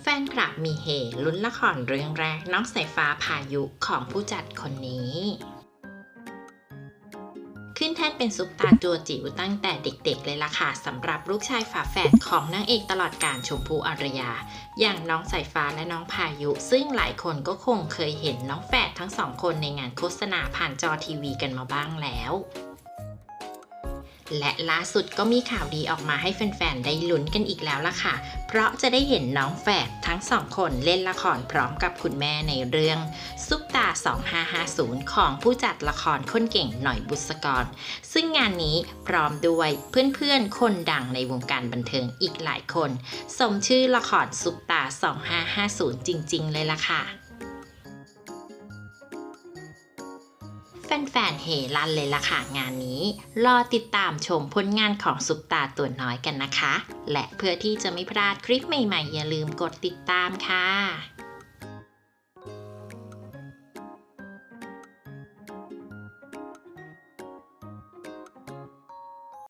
แฟนคลับมีเฮลุ้นละครเรื่องแรกน้องสายฟ้าพายุของผู้จัดคนนี้ ขึ้นแท่นเป็นซุปตาตัวจิ๋วตั้งแต่เด็กๆเลยล่ะค่ะสำหรับลูกชายฝาแฝดของนางเอกตลอดการชมพูอารยา อย่างน้องสายฟ้าและน้องพายุ ซึ่งหลายคนก็คงเคยเห็นน้องแฝดทั้งสองคนในงานโฆษณาผ่านจอทีวีกันมาบ้างแล้ว และล่าสุดก็มีข่าวดีออกมาให้แฟนๆ ได้ลุ้นกันอีกแล้วล่ะค่ะ เพราะจะได้เห็นน้องแฝดทั้งสองคนเล่นละครพร้อมกับคุณแม่ในเรื่อง ซุปตา 2550 ของผู้จัดละครคนเก่งหน่อยบุษกร ซึ่งงานนี้พร้อมด้วยเพื่อนๆ คนดังในวงการบันเทิงอีกหลายคน สมชื่อละครซุปตา 2550 จริงๆ เลยล่ะค่ะ แฟนๆเฮลั่นเลยล่ะค่ะงานนี้ รอติดตามชมผลงานของซุปตาตัวน้อยกันนะคะ และเพื่อที่จะไม่พลาดคลิปใหม่ๆ อย่าลืมกดติดตามค่ะ